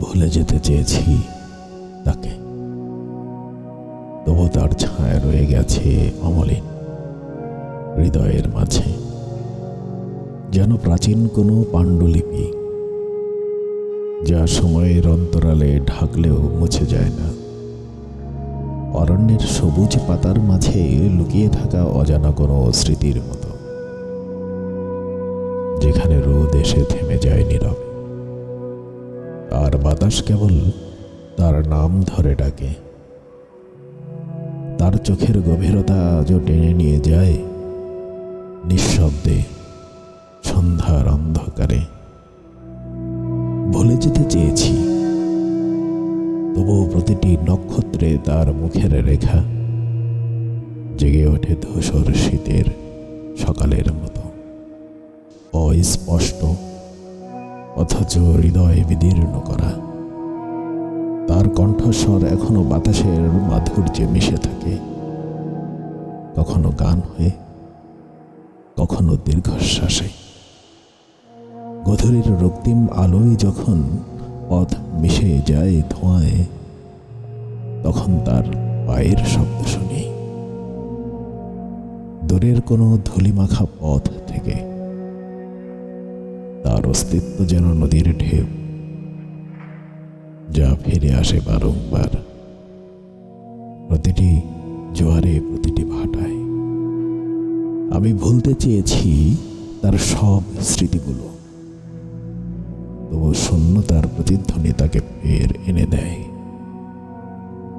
ভুলে যেতে চেয়েছি তাকে। তবু তার ছায়া রয়ে গেছে অমলিন হৃদয়ের মাঝে। যেন প্রাচীন কোনো পাণ্ডুলিপি, যা সময়ের অন্তরালে ঢাকলেও মুছে যায় না। অরণ্যের সবুজ পাতার মাঝে লুকিয়ে থাকা অজানা কোনো স্মৃতির মতো, যেখানে রোদ এসে থেমে যায় নীরবে। আর বাতাস কেবল তার নাম ধরে ডাকে। তার চোখের গভীরতা আজও টেনে নিয়ে যায় নিঃশব্দে সন্ধ্যার অন্ধকারে। ভুলে যেতে চেয়েছি। তবুও প্রতিটি নক্ষত্রে তার মুখের রেখা জেগে ওঠে ধূসর শীতের সকালের মতো। অস্পষ্ট অথচ হৃদয় বিদীর্ণ করা। তার কণ্ঠস্বর এখনও বাতাসের মাধুর্যে মিশে থাকে। কখনো গান হয়ে, কখনো দীর্ঘশ্বাসে। গধূলির রক্তিম আলোয় যখন পথ মিশে যায় ধোঁয়ায়, তখন তার পায়ের শব্দ শুনি। দূরের কোনো ধুলিমাখা পথ থেকে তার অস্তিত্ব যেন নদীর ঢেউ, যা ফিরে আসে বারংবার। প্রতিটি জোয়ারে প্রতিটি ভাটায়। আমি ভুলতে চেয়েছি তার সব স্মৃতিগুলো। তবু শূন্যতার প্রতিধ্বনি তাকে ফের এনে দেয়।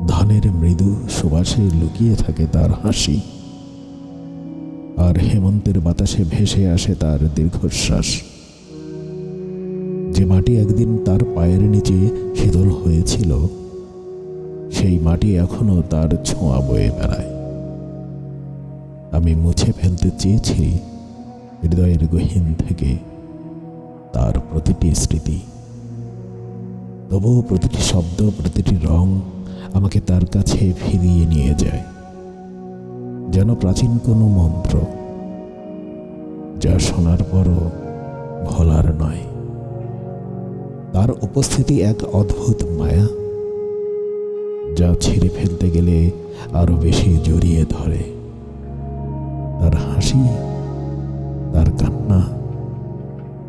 ধানের মৃদু সুবাসে লুকিয়ে থাকে তার হাসি। আর হেমন্তের বাতাসে ভেসে আসে তার দীর্ঘশ্বাস। যে মাটি একদিন তার পায়ের নিচে শীতল হয়েছিল, সেই মাটি এখনও তার ছোঁয়া বয়ে বেড়ায়। আমি মুছে ফেলতে চেয়েছি হৃদয়ের গহীন থেকে তার প্রতিটি স্মৃতি। তবুও প্রতিটি শব্দ, প্রতিটি রং আমাকে তার কাছে ফিরিয়ে নিয়ে যায়। যেন প্রাচীন কোনো মন্ত্র, যা শোনার পরও ভোলার নয়। তার উপস্থিতি এক অদ্ভুত মায়া, যা ছিঁড়ে ফেলতে গেলে আরও বেশি জড়িয়ে ধরে। তার হাসি, তার কান্না,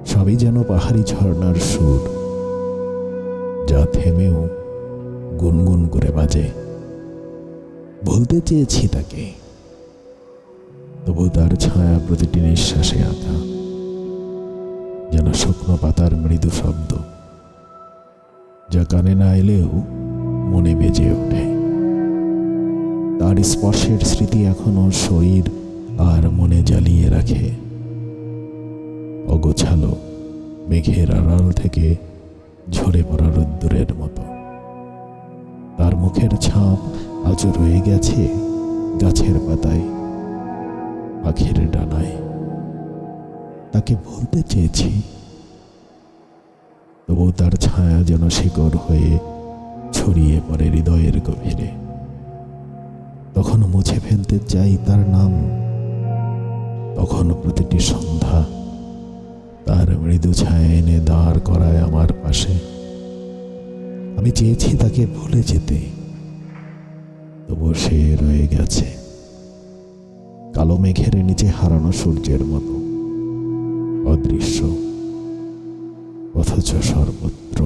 সবই যেন পাহাড়ি ঝর্ণার সুর, যা থেমেও গুনগুন করে বাজে। বলতে চেয়েছি তাকে, তবু তার ছায়া প্রতিটি নিঃশ্বাসে আঁকা, যেন শুকনো পাতার মৃদু শব্দ। যা কানে না এলেও মনে বেজে ওঠে। তার স্পর্শের স্মৃতি এখনও শরীর আর মনে জ্বালিয়ে রাখে। অগোছালো মেঘের আড়াল থেকে ঝরে পড়া রোদ্দুরের মতো। তার মুখের ছাপ আজও রয়ে গেছে গাছের পাতায়, পাখির ডানায়। তাকে বলতে চেয়েছি তবু তার ছায়া যেন শিকড় হয়ে ছড়িয়ে পড়ে হৃদয়ের গভীরে। তখন মুছে ফেলতে চাই তার নাম। তখন প্রতিটি সন্ধ্যা তার মৃদু ছায়া এনে দাঁড় করায় আমার পাশে। আমি চেয়েছি তাকে ভুলে যেতে। তবু সে রয়ে গেছে। কালো মেঘের নিচে হারানো সূর্যের মতো। অদৃশ্য। অথচ সর্বত্র